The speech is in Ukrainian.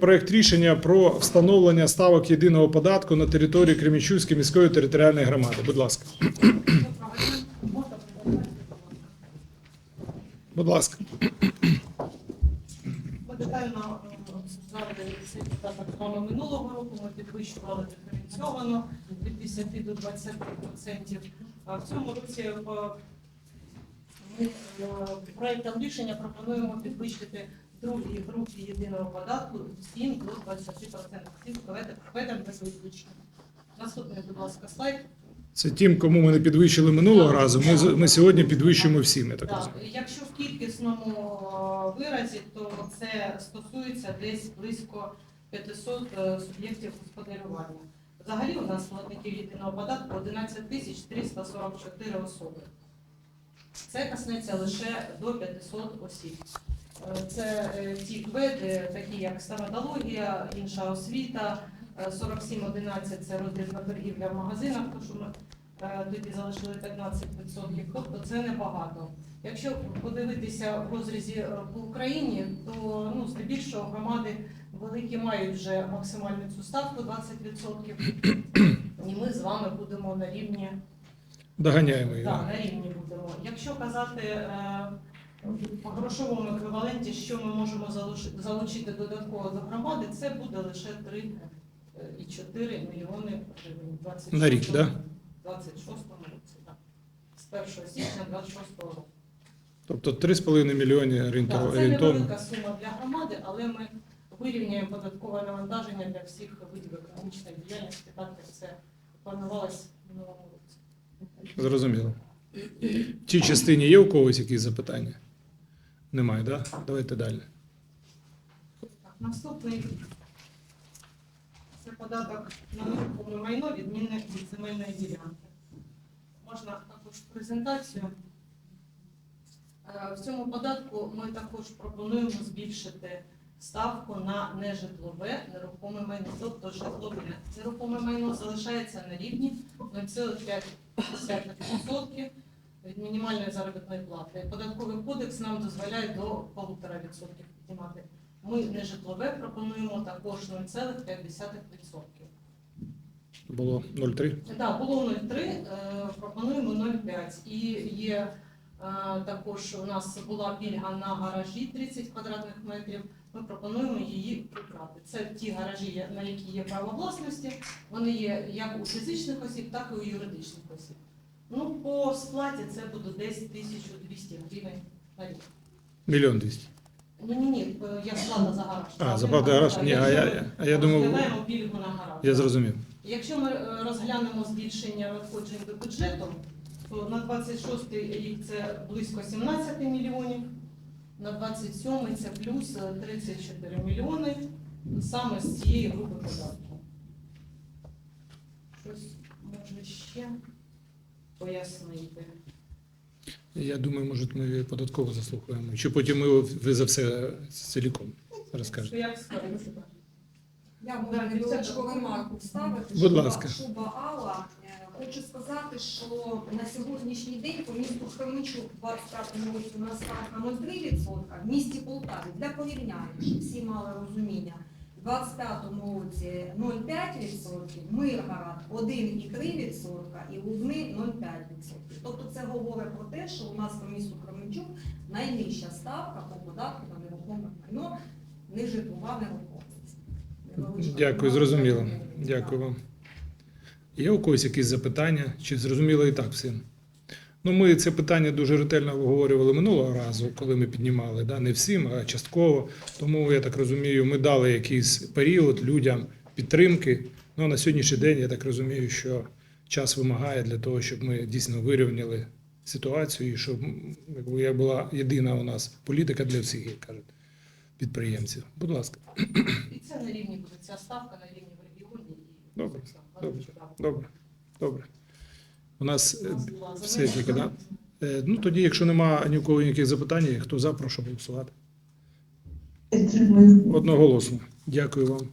Проект рішення про встановлення ставок єдиного податку на території Кремінчуцької міської територіальної громади. Будь ласка. Будь ласка. Ми детально обсуждали цей податок з вами минулого року. Ми підвищували диференційовано від 10 до 20 процентів. А в цьому році е, ми е, проектом рішення пропонуємо підвищити другій групі єдиного податку з 7 до 20 процентів. Всіх введемо без виключення. Наступний, будь ласка, слайд. Це тим, кому ми не підвищили минулого разу. Ми, ми сьогодні підвищуємо всім, я так Так, розумію. якщо в кількісному е, виразі, то це стосується десь близько 500 е, суб'єктів господарювання. Взагалі у нас платників єдиного податку 11 тисяч 344 особи. Це коснеться лише до 500 осіб. Е, Це е, ті кведи, такі як стоматологія, інша освіта, е, 4711 це роздільна торгівля в магазинах, то що ми е, тоді залишили 15%, тобто це небагато. Якщо подивитися в розрізі е, по Україні, то ну, здебільшого громади великі мають вже максимальну цю ставку 20%, і ми з вами будемо на рівні Доганяємо її. так, на рівні будемо. Якщо казати е, по грошовому еквіваленті, що ми можемо залучи- залучити додатково до громади, це буде лише 3,4 мільйони гривень. 26 На рік, да? 26 році, так. З 1 січня 26 року. Тобто 3,5 мільйони орієнтов- Так, це невелика сума для громади, але ми вирівняємо податкове навантаження для всіх видів економічної діяльності, так як це планувалось в минулому році. Зрозуміло. В цій частині є у когось якісь запитання? Немає, так? Да? Давайте далі. Так, наступний це податок на нерухоме майно відмінне від земельної ділянки. Можна також презентацію. Е, В цьому податку ми також пропонуємо збільшити ставку на нежитлове нерухоме майно, тобто житлове нерухоме майно залишається на рівні 0,5% від мінімальної заробітної плати. Податковий кодекс нам дозволяє до 1,5% піднімати. Ми не житлове пропонуємо також 0,5%. Було 0,3. Так, було 0,3, е, пропонуємо 0,5. І є е, також у нас була пільга на гаражі 30 квадратних метрів. Ми пропонуємо її прибрати. Це ті гаражі, на які є право власності. Вони є як у фізичних осіб, так і у юридичних осіб. Ну, по сплаті це буде десь 1200 гривень на рік. Мільйон 200. Ні, ні, ні, як плата за гараж. А, заплата за гараж? Ні, а я- я- а я думав- Розглядаємо пільгу на гараж. Я зрозумів. Якщо ми е, розглянемо збільшення надходжень до бюджету, то на 26 рік це близько 17 мільйонів, на 27 це плюс е, 34 мільйони саме з цієї групи податку. Щось може ще пояснити. Я думаю, може, ми податково заслухаємо. Чи потім ми ви за все ціліком розкажете? Як скажете? Я можу невеличку ремарку вставити. Будь Шуба- ласка. Шуба Алла. Е, Хочу сказати, що на сьогоднішній день по місту Кременчук в 25 році у нас ставка 0,3%, в місті Полтаві для порівняння, щоб всі мали розуміння. В 25 році 0,5%, Миргород 1,3% і Лубни 0,5%. Тобто це говорить про те, що у нас по місту Кременчук найнижча ставка по податку на нерухоме майно, нежитлова нерухомість. Невеличка Дякую, зрозуміло. Дякую вам. Є у когось якісь запитання? Чи зрозуміло і так всім? Ну, ми це питання дуже ретельно обговорювали минулого разу, коли ми піднімали, да? не всім, а частково. Тому, я так розумію, ми дали якийсь період людям підтримки. Ну, на сьогоднішній день я так розумію, що час вимагає для того, щоб ми дійсно вирівняли ситуацію, і щоб якби, я була єдина у нас політика для всіх, як кажуть, підприємців. Будь ласка. І це на рівні буде ця ставка на рівні в регіоні. і Добре, добре. Добре, добре. У нас е, все тільки, да? Е, Ну тоді, якщо немає ні у кого ніяких запитань, хто за, прошу голосувати. Одноголосно. Дякую вам.